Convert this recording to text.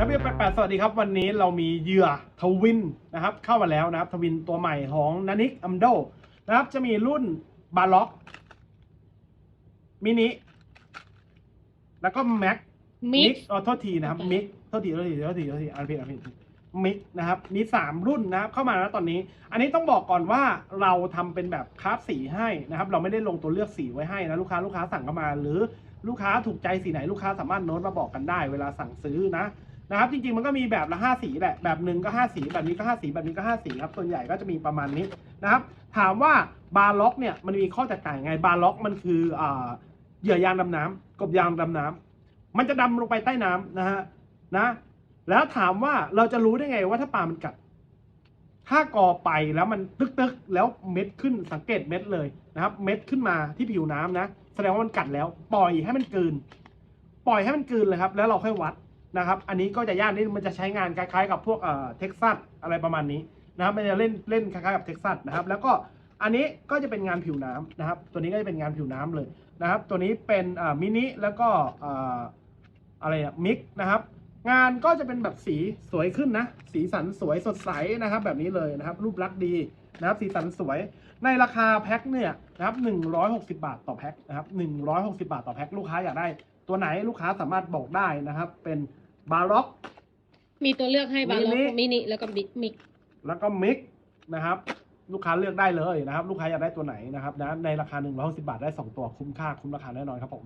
นักเรียนแปดสวัสดีครับ วันนี้เรามีเหยื่อทวินนะครับ เข้ามาแล้วนะครับ ทวินตัวใหม่ของนานิกอัมโดนะครับ จะมีรุ่นบาล็อกมินิแล้วก็แม็กมิกอ๋อโทษทีนะครับมิกโทษทีโทษทีโทษทีโทษทีอันผิดอันผิดมิกนะครับมีสามรุ่นนะครับเข้ามาแล้วตอนนี้ อันนี้ต้องบอกก่อนว่าเราทำเป็นแบบคราฟสีให้นะครับ เราไม่ได้ลงตัวเลือกสีไว้ให้นะลูกค้าลูกค้าสั่งเข้ามา หรือลูกค้าถูกใจสีไหนลูกค้าสามารถโน้ตมาบอกกันได้ เวลาสั่งซื้อนะ นะครับจริงๆมันก็มีแบบละห้าสีแหละแบบหนึ่งก็ห้าสีแบบนี้ก็ห้าสีแบบนี้ก็ห้าสีครับส่วนใหญ่ก็จะมีประมาณนี้นะครับถามว่าบาร์ล็อกเนี่ยมันมีข้อแตกต่างยังไงบาร์ล็อกมันคือเหยื่อยางดำน้ำกบยางดำน้ำมันจะดำลงไปใต้น้ำนะฮะนะ แล้วถามว่าเราจะรู้ได้ไงว่าถ้าปลามันกัด ถ้ากอไปแล้วมันตึกๆแล้วเม็ดขึ้นสังเกตเม็ดเลยนะครับ เม็ดขึ้นมาที่ผิวน้ำนะ แสดงว่ามันกัดแล้ว ปล่อยให้มันกลืน ปล่อยให้มันกลืนเลยครับ แล้วเราค่อยวัด นะครับ อันนี้ก็จะยากนิดมันจะใช้งานคล้ายๆ กับพวกเอ่อเท็กซัสอะไรประมาณนี้นะครับ มันจะเล่นเล่นคล้ายๆกับเท็กซัสนะครับ แล้วก็อันนี้ก็จะเป็นงานผิวน้ำนะครับ ตัวนี้ก็จะเป็นงานผิวน้ำเลยนะครับ ตัวนี้เป็นอ่ามินิแล้วก็อ่าอะไรอะมิกนะครับ งานก็จะเป็นแบบสีสวยขึ้นนะ สีสันสวยสดใสนะครับ แบบนี้เลยนะครับ รูปลักษณ์ดีนะครับ สีสันสวย ในราคาแพ็คเนี่ยนะครับ160 บาทต่อแพ็คนะครับ160 บาทต่อแพ็คลูกค้าอยากได้ ตัวไหนลูกค้าสามารถบอกได้นะครับ เป็นบาร็อก มีตัวเลือกให้บาร์ล็อกมินิมินิแล้วก็บิ๊กมิกแล้วก็มิกนะครับ ลูกค้าเลือกได้เลยนะครับ ลูกค้าอยากได้ตัวไหนนะครับนะในราคา160บาทได้ 2 ตัวคุ้มค่าคุ้มราคาแน่นอนครับผม